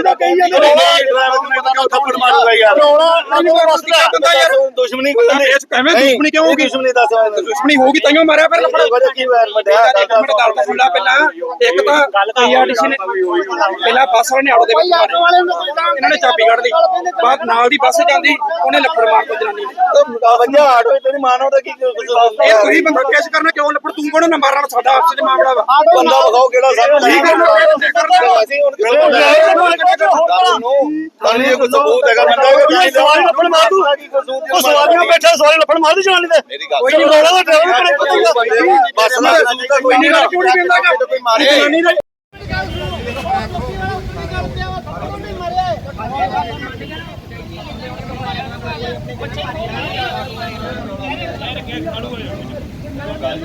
ਤਾਂ ਕਹੀ ਜਾਂਦੇ ਨੇ ਥੱਪੜ ਮਾਰੂਗਾ ਯਾਰ ਦੁਸ਼ਮਣੀ ਐਵੇਂ ਦੁਸ਼ਮਣੀ ਕਿਉਂ ਹੋਊਗੀ? ਦੁਸ਼ਮਣੀ ਦੱਸ ਦੁਸ਼ਮਣੀ ਹੋਊਗੀ ਤਾਈਓ ਮਾਰਿਆ ਫਿਰ ਲੱਫੜ ਵਜੇ ਕੀ ਹੋਇਆ ਵੱਡਿਆ ਇੱਕ ਮਿੰਟ ਗੱਲ ਤਾਂ ਸੁਣ ਲੈ ਪਹਿਲਾਂ ਇੱਕ ਤਾਂ ਪੀਆਰਟੀਸੀ ਨੇ ਪਹਿਲਾਂ ਬੱਸ ਵਾਲੇ ਨੇ ਆਟੋ ਦੇ ਵਿੱਚ ਮਾਰਿਆ ਇਹਨਾਂ ਨੇ ਚਾਬੀ ਕੱਢ ਲਈ ਬਾਅਦ ਨਾਲ ਦੀ ਬੱਸ ਜਾਂਦੀ ਉਹਨੇ ਲੱਫੜ ਮਾਰ ਕੋ ਜਨਾਨੀ ਨੇ ਵਜਾ ਆਟੋ ਤੇਰੀ ਮਾਂ ਨਾਲ ਦਾ ਕੀ ਕਸੂਰ ਇਹ ਤੁਸੀਂ ਬੰਦਾ ਕੇਸ ਕਰਨਾ ਕਿਉਂ ਲੱਫੜ ਤੂੰ ਕੋਣ ਨੰਬਰ ਨਾਲ ਸਾਡਾ ਆਪਸ ਵਿੱਚ ਮਾਮਲਾ ਵਾ ਬੰਦਾ ਵਿਖਾਓ ਕਿਹੜਾ ਸਾਡਾ ਠੀਕ ਹੈ, ਠੀਕ ਹੈ। ਅਸੀਂ ਹੁਣ ਕੋਈ ਸਬੂਤ ਹੈਗਾ ਬੰਦਾ ਇਹ ਸਵਾਲ ਲੱਫੜ ਮਾਰ ਦੂ ਉਹ ਗੱਲ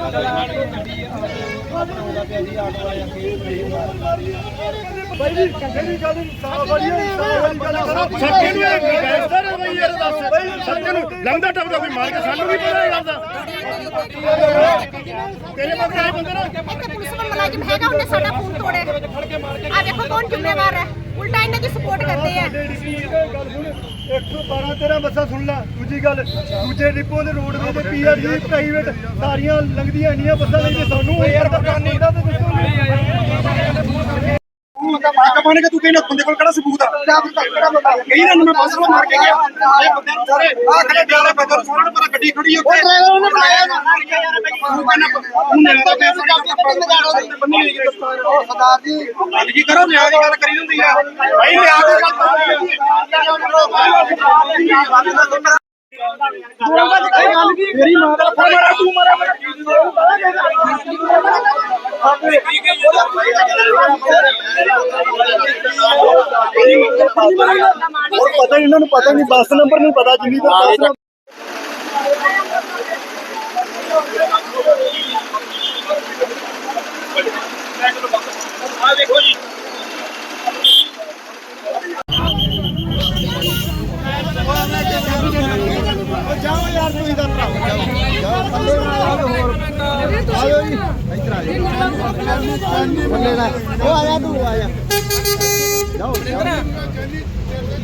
ਕੋਈ ਸੱਚੇ ਨੂੰ ਇਹ ਗੈਂਗਸਟਰ ਹੈ ਬਈ ਯਾਰ ਦੱਸ ਸੱਚੇ ਨੂੰ ਲੰਘਦਾ ਟੱਪਦਾ ਕੋਈ ਮਾਰ ਕੇ ਸਾਨੂੰ ਵੀ ਪਤਾ ਇਹ ਤੇਰੇ ਮਗਰ ਆਏ ਬੰਦੇ ਨਾ। ਇੱਥੇ ਪੁਲਿਸ ਮੁਲਾਜ਼ਮ ਹੈਗਾ, ਉਹਨੇ ਸਾਡਾ ਫੋਨ ਤੋੜਿਆ। ਆ ਦੇਖੋ ਕੌਣ ਜ਼ਿੰਮੇਵਾਰ ਹੈ। ਉਲਟਾ ਇਹਨਾਂ ਦੀ ਸਪੋਰਟ ਕਰਦੇ ਆ। ਗੱਲ ਸੁਣ 112 ਤੇਰਾ ਬੱਸਾਂ ਸੁਣ ਲੈ ਦੂਜੀ ਗੱਲ ਦੂਜੇ ਡਿਪੋ ਦੇ ਰੋਡਵੇ ਤੇ ਪੀਆਰਜੀ ਪ੍ਰਾਈਵੇਟ ਸਾਰੀਆਂ ਲੰਘਦੀਆਂ ਇੰਨੀਆਂ ਬੱਸਾਂ ਜੇ ਸਾਨੂੰ ਯਾਰ ਬਕਾਨੀ ਦਾ ਤੇ ਤੂੰ ਤਾਂ ਮਾਰ ਕਮਾਣੇ ਕਿ ਤੂੰ ਕਹਿੰਦਾ ਬੰਦੇ ਕੋਲ ਕਿਹੜਾ ਸਬੂਤ ਆ? ਕਹੀ ਨਾ ਮੈਂ ਬੱਸ ਨੂੰ ਮਾਰ ਕੇ ਗਿਆ। ਇਹ ਬੰਦੇ ਨੂੰ ਸਾਰੇ ਆ ਖੜੇ ਡਿਆਲੇ ਬੰਦੇ ਨੂੰ ਸਾਰਿਆਂ ਨੂੰ ਪਤਾ ਗੱਡੀ ਖੜੀ ਉੱਥੇ। ਡਰਾਈਵਰ ਉਹਨੇ ਬੁਲਾਇਆ। ਨਾ ਤੂੰ ਕਹਿੰਦਾ ਤੂੰ ਨੇਤਾ ਪੈਸੇ ਬੰਨੀ ਹੋਈ ਹੈ ਸਰਦਾਰ ਜੀ। ਗੱਲ ਕੀ ਕਰੋ ਨਿਆਂ ਦੀ ਗੱਲ ਕਰੀ ਹੁੰਦੀ ਆ। ਭਾਈ ਨਿਆਂ ਦੀ ਗੱਲ ਮੇਰੀ ਮਾਂ ਦਾ ਫੋਨ ਮਾਰਾ ਤੂੰ ਮਾਰਾ। ਹੋਰ ਪਤਾ ਹੀ ਇਹਨਾਂ ਨੂੰ ਪਤਾ ਨਹੀਂ, ਬੱਸ ਨੰਬਰ ਨਹੀਂ ਪਤਾ, ਜਿੰਨੀ ਦੇਰ ਬੱਸ ਨੰਬਰ ਆ ਦੇਖੋ ਜੀ ਜਾਓ ਯਾਰ ਤੁਸੀਂ ਦਾ ਭਰਾ ਜੀ ਦਾ ਤੂੰ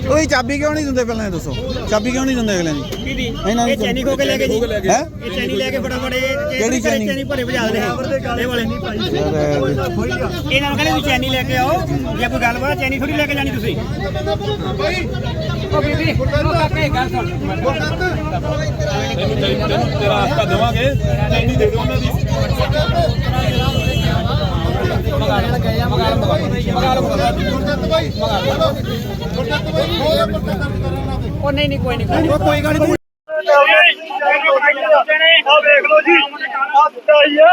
ਉਹੀ ਚਾਬੀ ਕਿਉਂ ਨਹੀਂ ਦਿੰਦੇ ਪਹਿਲਾਂ ਇਹ ਦੱਸੋ? ਚਾਬੀ ਕਿਉਂ ਨਹੀਂ ਦਿੰਦੇ ਅਗਲੇ ਇਹਨਾਂ ਇਹ ਚੈਨੀ ਖੋ ਕੇ ਲੈ ਕੇ ਜੀ। ਹੈ? ਇਹ ਚੈਨੀ ਲੈ ਕੇ ਫਟਾਫਟ ਇਹ ਕਿਹੜੀ ਚੈਨੀ? ਚੈਨੀ? ਭਰੇ ਭਜਾ ਦੇ। ਇਹ ਵਾਲੇ ਨਹੀਂ ਭਾਈ ਇਹਨਾਂ ਨੂੰ ਕਹਿੰਦੇ ਤੁਸੀਂ ਚੈਨੀ ਲੈ ਕੇ ਆਓ। ਜੇ ਕੋਈ ਗੱਲਬਾਤ ਚੈਨੀ ਥੋੜੀ ਲੈ ਕੇ ਜਾਣੀ ਤੁਸੀਂ। ਉਹ ਬੀਬੀ ਉਹ ਕਾਕੇ ਗੱਲ ਸੁਣ। ਤੇਰਾ ਹੱਥ ਦੇਵਾਂਗੇ। ਨਹੀਂ ਦੇ ਦਿਓ ਉਹਨਾਂ ਦੀ। ਉਹ ਨਹੀਂ ਨਹੀਂ ਕੋਈ ਨਹੀਂ ਕੋਈ ਨਹੀਂ। ਕੋਈ ਗੱਲ ਨਹੀਂ। ਆ ਵੇਖ ਲਓ ਜੀ ਆ ਹੀ ਆ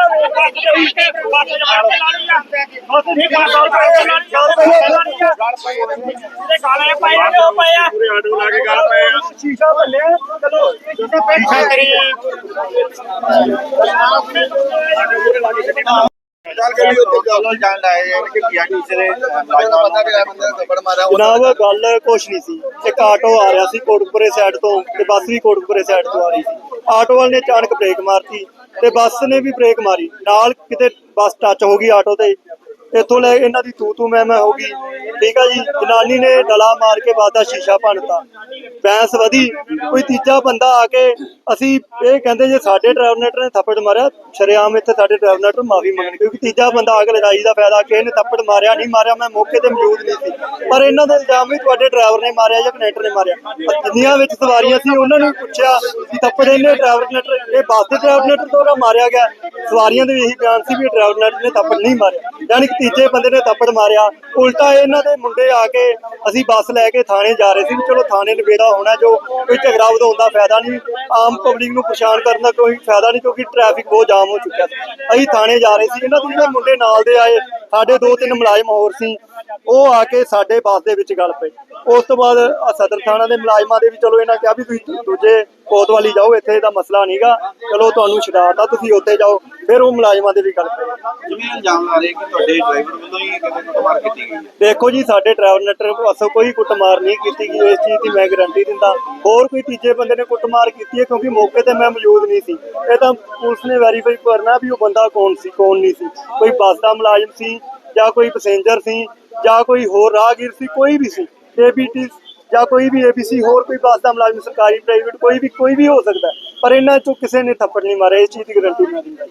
ਸ਼ੀਸ਼ਾ ਭੱਲਿਆ ਚਲੋ ਸ਼ੀਸ਼ਾ ਕਰੀਏ ਚੱਲ ਗੱਡੀ ਉੱਤੇ ਚੱਲੋ ਜਾਣ ਲਾਏ ਯਾਰ ਕਿ ਕੀ ਟੀਚਰ ਬੰਦਾ ਵੀ ਬੰਦਾ ਥੱਪੜ ਮਾਰਿਆ ਜਨਾਬ, ਗੱਲ ਕੁਛ ਨਹੀਂ ਸੀ। ਇੱਕ ਆਟੋ ਆ ਰਿਹਾ ਸੀ ਕੋਟਪੁਰੇ ਸਾਈਡ ਤੋਂ ਤੇ ਬੱਸ ਵੀ ਕੋਟਪੁਰੇ ਸਾਈਡ ਤੋਂ ਆ ਰਹੀ ਸੀ। ਆਟੋ ਵਾਲੇ ਨੇ ਅਚਾਨਕ ਬ੍ਰੇਕ ਮਾਰਤੀ ਤੇ ਬੱਸ ਨੇ ਵੀ ਬ੍ਰੇਕ ਮਾਰੀ। ਨਾਲ ਕਿਤੇ ਬੱਸ ਟੱਚ ਹੋ ਗਈ ਆਟੋ ਤੇ। ਇੱਥੋਂ ਲੈ ਇਹਨਾਂ ਦੀ ਤੂ ਤੂ ਮੈਂ ਮੈਂ ਹੋ ਗਈ। ਠੀਕ ਆ ਜੀ, ਜਨਾਨੀ ਨੇ ਡਲਾ ਮਾਰ ਕੇ ਬਾਦਾ ਸ਼ੀਸ਼ਾ ਭੰਨਤਾ ਬੈਂਸ ਵਧੀ, ਕੋਈ ਤੀਜਾ ਬੰਦਾ ਆ ਕੇ ਅਸੀਂ ਇਹ ਕਹਿੰਦੇ ਜੇ ਸਾਡੇ ਡਰਾਈਵਰ ਨੇ ਥੱਪੜ ਮਾਰਿਆ, ਸ਼ਰੇਆਮ ਇੱਥੇ ਸਾਡੇ ਡਰਾਈਵਰ ਮਾਫੀ ਮੰਗਣੀ, ਕਿਉਂਕਿ ਤੀਜਾ ਬੰਦਾ ਆ ਕੇ ਲੜਾਈ ਦਾ ਫਾਇਦਾ ਕਿ ਇਹਨੇ ਥੱਪੜ ਮਾਰਿਆ ਨਹੀਂ, ਮਾਰਿਆ ਮੈਂ ਮੌਕੇ ਤੇ ਮੌਜੂਦ ਨਹੀਂ ਸੀ। ਪਰ ਇਹਨਾਂ ਦਾ ਇਲਜ਼ਾਮ ਵੀ ਤੁਹਾਡੇ ਡਰਾਈਵਰ ਨੇ ਮਾਰਿਆ ਜਾਂ ਕਨੈਕਟਰ ਨੇ ਮਾਰਿਆ। ਜਿੰਨੀਆਂ ਵਿੱਚ ਸਵਾਰੀਆਂ ਸੀ, ਉਹਨਾਂ ਨੂੰ ਪੁੱਛਿਆ ਕਿ ਥੱਪੜ ਇਹਨੇ ਡਰਾਈਵਰ ਕਨੈਕਟਰ ਇਹ ਬੱਸ ਦੇ ਡਰਾਈਵਰ ਕਨੈਕਟਰ ਤੋਂ ਉਹਦਾ ਮਾਰਿਆ ਗਿਆ। ਸਵਾਰੀਆਂ ਦੇ ਵੀ ਇਹੀ ਬਿਆਨ ਸੀ ਵੀ ਡਰਾਈਵਰ ਕਨੈਕਟਰ ਨੇ ਥੱਪੜ ਨਹੀਂ ਮਾਰਿਆ। ਯਾਨੀ ਕਿ ਤੀਜੇ ਬੰਦੇ ਨੇ ਥੱਪੜ ਮਾਰਿਆ। ਉਲਟਾ ਇਹਨਾਂ ਦੇ ਮੁੰਡੇ ਆ ਕੇ ਅਸੀਂ ਬੱਸ ਲੈ ਕੇ ਥਾਣੇ ਜਾ ਰਹੇ ਸੀ ਵੀ ਚਲੋ ਥਾਣੇ ਨਿਬੇੜਾ ਹੋਣਾ ਜੋ ਕੋਈ ਝਗੜਾ ਵਧਾਉਣ ਦਾ ਫਾਇਦਾ ਨਹੀਂ। ਆਮ ਪਬਲਿਕ ਨੂੰ ਪਰੇਸ਼ਾਨ ਕਰਨ ਦਾ ਕੋਈ ਫਾਇਦਾ ਨਹੀਂ ਕਿਉਂਕਿ ਟ੍ਰੈਫਿਕ ਬਹੁਤ ਜਾਮ ਹੋ ਚੁੱਕਿਆ ਸੀ। ਅਸੀਂ ਥਾਣੇ ਜਾ ਰਹੇ ਸੀ। ਇਹਨਾਂ ਦੇ ਜਿਹੜੇ ਮੁੰਡੇ ਨਾਲ ਦੇ ਆਏ ਸਾਡੇ ਦੋ ਤਿੰਨ ਮੁਲਾਜ਼ਮ ਹੋਰ ਸੀ ਉਹ ਆ ਕੇ ਸਾਡੇ ਬੱਸ ਦੇ ਵਿੱਚ ਗੱਲ ਪਏ ਉਸ ਤੋਂ ਬਾਅਦ ਸਦਰ ਥਾਣਾ ਦੇ ਮੁਲਾਜ਼ਮਾਂ ਦੇ ਵੀ ਚਲੋ ਇਹਨਾਂ ਕਿਹਾ ਵੀ ਤੁਸੀਂ ਦੂਜੇ ਕੋਤਵਾਲੀ ਜਾਓ ਇੱਥੇ ਇਹਦਾ ਮਸਲਾ ਨਹੀਂਗਾ ਚਲੋ ਤੁਹਾਨੂੰ ਛਡਾਤਾ ਤੁਸੀਂ ਉੱਥੇ ਜਾਓ ਫਿਰ ਉਹ ਮੁਲਾਜ਼ਮਾਂ ਦੇ ਵੀ ਗੱਲ ਪਏ ਜਿਵੇਂ ਇਲਜ਼ਾਮ ਲਾ ਰਹੇ ਕਿ ਤੁਹਾਡੇ ਡਰਾਈਵਰ ਵੱਲੋਂ ਹੀ ਕਿਤੇ ਕੁੱਟਮਾਰ ਕੀਤੀ ਗਈ ਹੈ? ਦੇਖੋ ਜੀ ਸਾਡੇ ਟਰੈਵਲ ਨੈਟਰ ਪਾਸੋਂ ਕੋਈ ਕੁੱਟਮਾਰ ਨਹੀਂ ਕੀਤੀ ਗਈ ਇਸ ਚੀਜ਼ ਦੀ ਮੈਂ ਗਾਰੰਟੀ ਦਿੰਦਾ। ਹੋਰ ਕੋਈ ਤੀਜੇ ਬੰਦੇ ਨੇ ਕੁੱਟਮਾਰ ਕੀਤੀ ਹੈ ਕਿਉਂਕਿ ਮੌਕੇ ਤੇ ਮੈਂ ਮੌਜੂਦ ਨਹੀਂ ਸੀ। ਇਹ ਤਾਂ ਪੁਲਿਸ ਨੇ ਵੈਰੀਫਾਈ ਕਰਨਾ ਵੀ ਉਹ ਬੰਦਾ ਕੌਣ ਸੀ ਕੌਣ ਨਹੀਂ ਸੀ। ਕੋਈ ਬੱਸ ਦਾ ਮੁਲਾਜ਼ਮ ਸੀ ਜਾਂ ਕੋਈ ਪੈਸੇਂਜਰ ਸੀ, ਜਾਂ ਕੋਈ ਹੋਰ ਰਾਹਗੀਰ ਸੀ, ਕੋਈ ਵੀ ਸੀ ਏਬੀਟੀ ਜਾਂ ਕੋਈ ਵੀ ਏਬੀਸੀ ਹੋਰ ਕੋਈ ਬੱਸ ਦਾ ਮੁਲਾਜ਼ਮ, ਸਰਕਾਰੀ ਪ੍ਰਾਈਵੇਟ ਕੋਈ ਵੀ ਕੋਈ ਵੀ ਹੋ ਸਕਦਾ ਪਰ ਇਹਨਾਂ ਚੋਂ ਕਿਸੇ ਨੇ ਥੱਪੜ ਨਹੀਂ ਮਾਰਿਆ, ਇਸ ਚੀਜ਼ ਦੀ ਗਾਰੰਟੀ ਮੈਂ ਦਿੰਦਾ